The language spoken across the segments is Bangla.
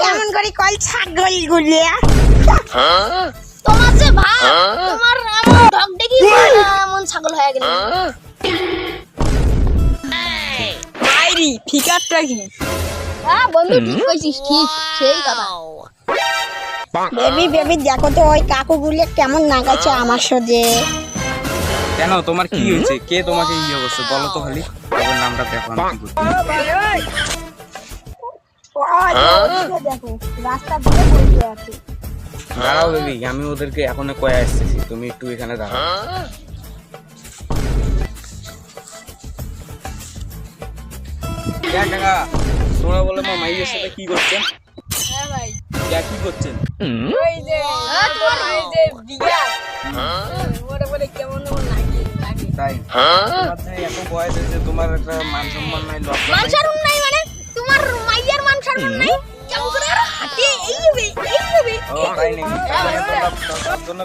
কেমন করে কল ছাগল গুলিয়া তোমার যে ভাই তোমার এমন ঢক দেখি এমন ছাগল হয়ে গেল। আইরি ফিকারটা কি হ্যাঁ বন্ধু ঠিক কইছিস ঠিক সেই কথা। বেবি বেবি দেখো তো ওই কাকু গুলিয়ে কেমন নাগাচ্ছে আমার সাথে। কেন? তোমার কি হয়েছে? কে তোমাকে ইয়ে করছে? বলো তো খালি। ওর নামটা দেখো আমি কি করছি। দেখো রাস্তা ধরে বসে আছে দাঁড়াও বেবি আমি ওদেরকে এখনও কয়ে আসতেছি। তুমি একটু এখানে দাঁড়াও। কাকা তোমরা বলে মা মাইয়ের সাথে কি করছেন? হ্যাঁ ভাই কি করছেন? ওই যে ওই যে বিঘা ওরে বলে কেমন তাই। তোমার এত বয়স হয়েছে তোমার একটা মান সম্মান নাই লজ্জা মান নাই। সম্মান নাই মানে? তোমার মাইয়ার মান সম্মান নাই করে তার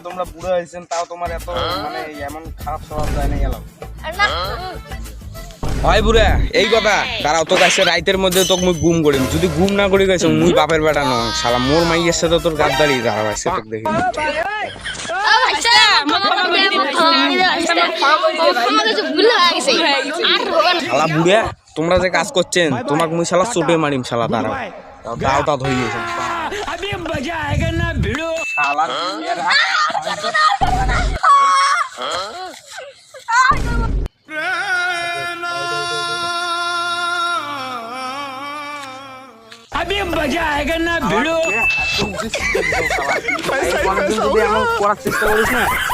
তার বুড়ো হয়েছেন তাও তোমার এত মানে এমন খারাপ স্বভাব যায় না গেল হয় বুড়া এই কথা। দাঁড়াও তো কাছে রাইতের মধ্যে তোকে মুই গুম করিম। যদি গুম না করি গেছে মুই বাপের বেটা ন শালা মোর মাইয়ের সাথে তোর গাদ্দারি। দাঁড়াও আছে তোকে দেখি। শালা বুড়ে তোমরা যে কাজ করছেন তোমাকে মুই শালা চোটে মারিম শালা তারা দাওটা ধরে গেছে চেষ্টা করিস না ভিড়ো